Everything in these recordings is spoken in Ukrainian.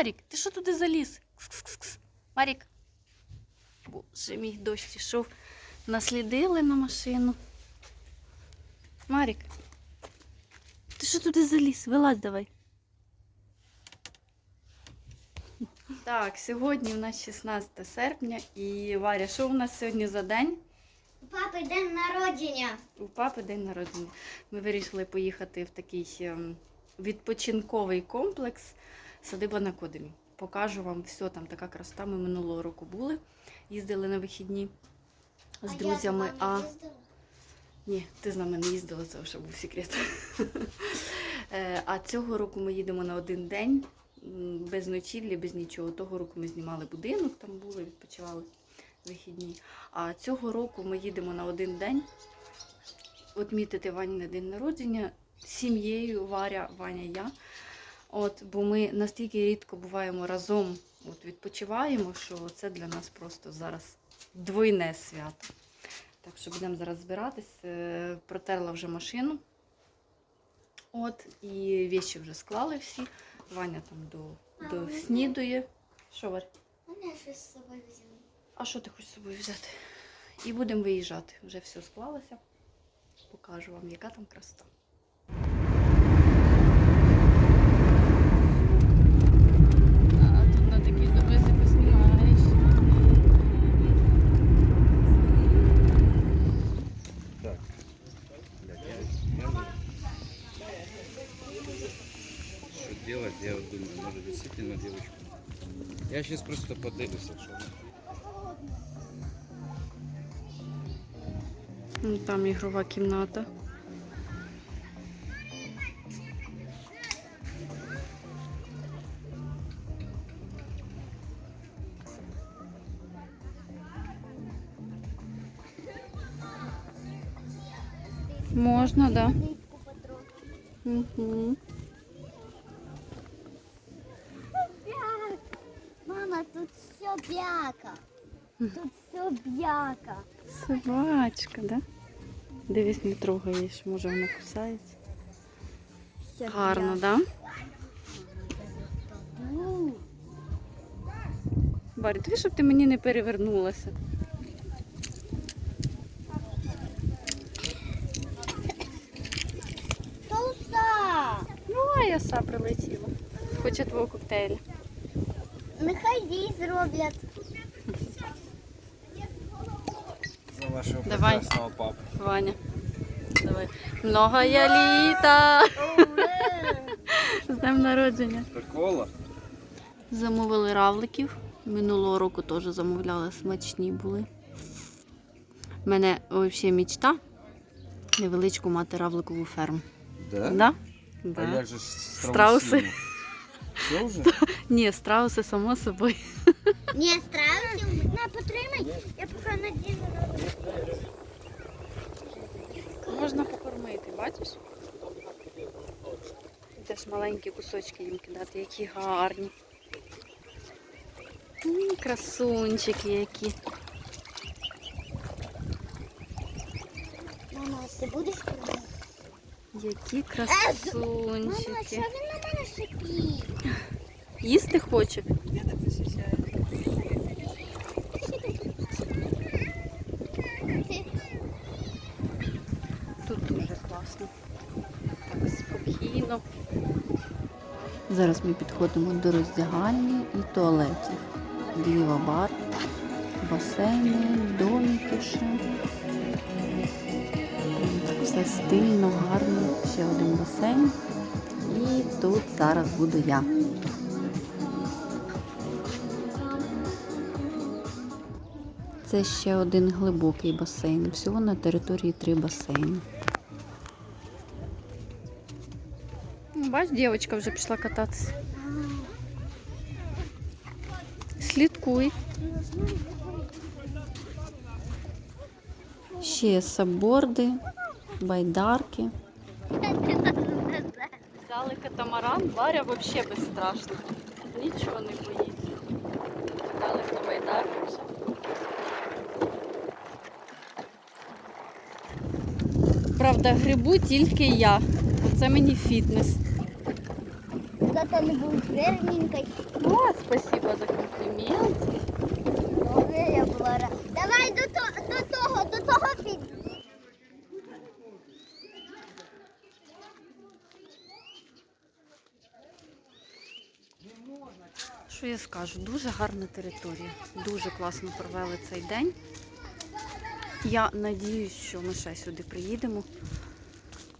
Марік, ти що туди заліз? Кс-кс-кс. Марік. Боже, мій дощ ішов. Наслідили на машину. Марік. Ти що туди заліз? Вилазь давай. Так, сьогодні у нас 16 серпня і Варя, що у нас сьогодні за день? У папи день народження. У папи день народження. Ми вирішили поїхати в такий відпочинковий комплекс Садиба на Кодемі. Покажу вам все, там така красота. Ми минулого року були, їздили на вихідні з друзями. А ні, ти з нами не їздила, це вже був секрет. Е, А цього року ми їдемо на один день, без ночівлі, без нічого. Того року ми знімали будинок, там були, відпочивали вихідні. А цього року ми їдемо на один день відмітити Вані на день народження сім'єю Варя, Ваня, я. От, бо ми настільки рідко буваємо разом, от відпочиваємо, що це для нас просто зараз двойне свято. Так що будемо зараз збиратись. Е, Протерла вже машину. От, і віші вже склали всі. Ваня там до, до снідує. Що, Варя? Мене щось з собою взяли. А що ти хочеш з собою взяти? І будемо виїжджати. Вже все склалося. Покажу вам, яка там красота. Делать? Я вот думаю, может действительно девочку. Я сейчас просто подивлюся, що вона. Ну, Там ігрова кімната. Можна, да. Угу. Бяка. Тут все бяка. Собачка, да? Дивись, не трогаєш, може вона кусається. Гарно, да? Барі, тобі, щоб ти мені не перевернулася. Толста! Ну, а я са прилетіла. Хоче твого коктейля. Нехай їй зроблять. За вашого Давай. прекрасного папу. Ваня. Давай. Много я літа. З днем народження. Прикола? Замовили равликів. Минулого року теж замовляли, смачні були. У мене взагалі мічта невеличку мати равликову ферму. Да? Да? А Да. як же ж Страуси. страусині? Все вже? Ні, страуси, само собою. Не страусів. На, потримай. Я поки надіну. Можна покормити, бачиш? Теж маленькі кусочки їм кидати, які гарні. Красунчики які. Мама, ти будеш кормити? Які Мама, що красунчики. він? Їсти хоче? Тут дуже класно. Так спокійно. Зараз ми підходимо до роздягальні і туалетів. Зліва бар, басейни, домики ще. Все стильно, гарно. Ще один басейн. І тут зараз буду я. Це ще один глибокий басейн. Всього на території три басейни. Бач, дівчинка вже пішла кататися. Слідкуй. Ще саборди, байдарки. Взяли катамаран, Варя взагалі безстрашно. Нічого не боїться. Катались на байдарках. все. Правда, грибу тільки я. Оце мені фітнес. Зато не був жирненький. О, спасибо за комплімент. Добре, я була рада. Давай до, то, до того, до того під. Що я скажу? Дуже гарна територія. Дуже класно провели цей день. Я надіюсь, що ми ще сюди приїдемо.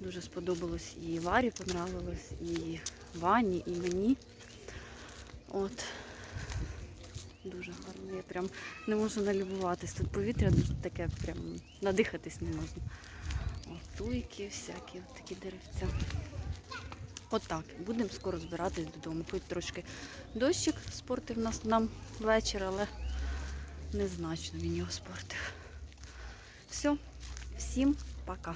Дуже сподобалось і Варі понравилось, і Вані, і мені. От. Дуже гарно. Я прям не можу налюбуватись. Тут повітря таке, прям надихатись не можна. Туйки всякі, от такі деревця. Отак. Будемо скоро збиратись додому. Хоч трошки дощик спортив нас нам вечір, але незначно він його спортив. Все, всім пока.